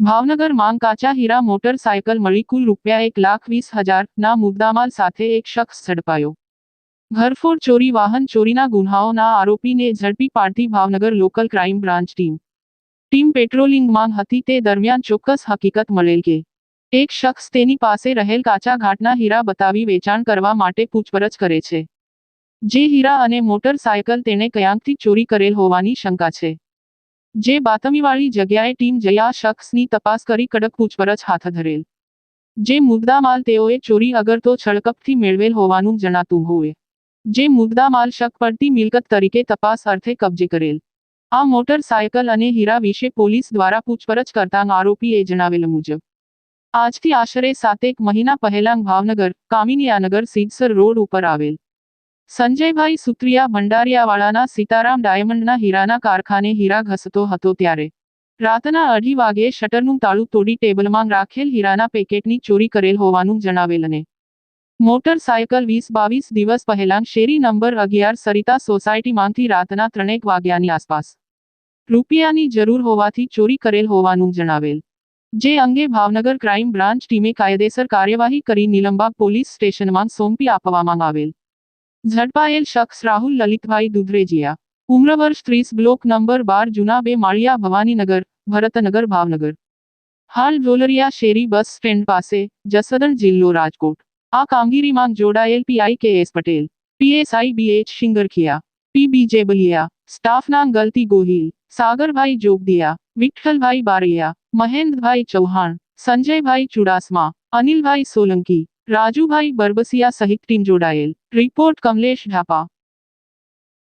ભાવનગર માંગ કાચા હીરા મોટરસાયકલ મળી કુલ રૂપિયા એક લાખ વીસ હજાર ના મુદ્દામાલ સાથે એક શખ્સ ઝડપાયો. ઘરફોડ ચોરી, વાહન ચોરીના ગુન્હાઓના આરોપીને ઝડપી પાડતી Bhavnagar local crime branch team. Team પેટ્રોલિંગમાં હતી તે દરમિયાન ચોક્કસ હકીકત મળેલ કે, એક શખ્સ તેની પાસે રહેલ કાચા ઘાટના હીરા બતાવી વેચાણ કરવા માટે પૂછપરછ કરે છે. જે હીરા અને મોટરસાયકલ તેણે ક્યાંકથી ચોરી કરેલ હોવાની શંકા છે. જે બાતમીવાળી જગ્યાએ ટીમ જઈ આ શખ્સની તપાસ કરી કડક પૂછપરછ હાથ ધરેલ. જે મુદ્દામાલ તેઓએ ચોરી અગર તો છળકપથી મેળવેલ હોવાનું જણાતું હોય. જે મુદ્દામાલ શક પડતી મિલકત તરીકે તપાસ અર્થે કબજે કરેલ. આ મોટરસાયકલ અને હીરા વિશે પોલીસ દ્વારા પૂછપરછ કરતા આરોપીએ જણાવેલ મુજબ. આજથી આશરે સાતેક મહિના પહેલાં ભાવનગર, કામિનીયાનગર સીડસર રોડ ઉપર આવેલ. સંજયભાઈ સુત્રિયા ભંડારિયાવાળાના સીતારામ ડાયમંડના હીરાના કારખાને હીરા ઘસતો હતો ત્યારે. રાતના અઢી વાગ્યે શટરનું તાળું તોડી ટેબલમાં રાખેલ હીરાના પેકેટની ચોરી કરેલ હોવાનું જણાવેલ અને મોટરસાયકલ વીસ બાવીસ દિવસ પહેલાં શેરી નંબર અગિયાર સરિતા સોસાયટીમાંથી રાતના ત્રણેક વાગ્યાની આસપાસ રૂપિયાની જરૂર હોવાથી ચોરી કરેલ હોવાનું જણાવેલ. જે અંગે ભાવનગર ક્રાઇમ બ્રાન્ચ ટીમે કાયદેસર કાર્યવાહી કરી નિલંબા પોલીસ સ્ટેશનમાં સોંપી આપવામાં આવેલ. ઝડપાયેલ શખ્સ રાહુલ લલિતભાઈ દુધરેજિયા ઉમ્ર વર્ષ ત્રીસ બ્લોક નંબર બાર જૂના બે માળિયા ભવાનીનગર, ભરતનગર, ભાવનગર. હાલ જોલરિયા શેરી બસ સ્ટેન્ડ પાસે, જસદણ જિલ્લો રાજકોટ. આ કામગીરીમાં જોડાયેલ PI K S Patel PSI B H Shingrakhiya PB Jebaliya, સ્ટાફના ગલતી ગોહિલ, સાગરભાઈ જોગદિયા, વિઠ્ઠલભાઈ બારૈયા, મહેન્દ્રભાઈ ચૌહાણ, સંજયભાઈ ચુડાસમા, અનિલભાઈ સોલંકી રાજુભાઈ બરબસિયા સહિત ટીમ જોડાયેલ. રિપોર્ટ કમલેશ ઢાપા.